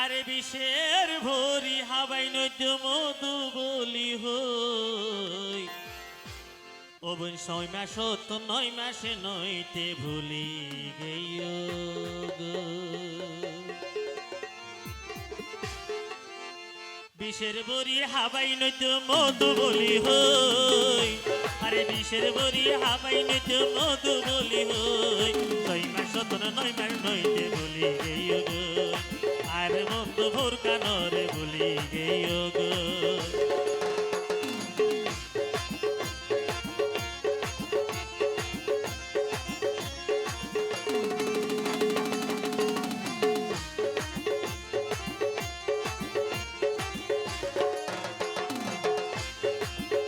আরে বিষের ভরি হাবাই নৈদ্য মধু বলি হই। ওবন ছয় মাস তো নয় মাসে নইতে ভুলি গেইও গো। বিষের বরি হাবাই নৈদ্য মধু বলি হই। আরে বিষের বরি হাবাই নৈদ্য মধু বলি হই। ছয় মাস তো নয় মাস নইতে ভুলি গো আর বন্ধু ভোর কানরে ভুলি গেইও গো।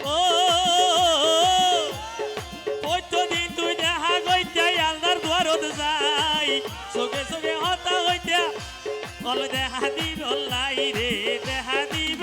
ও অল দেহাদি বল্লাই রে দেহাদি দিব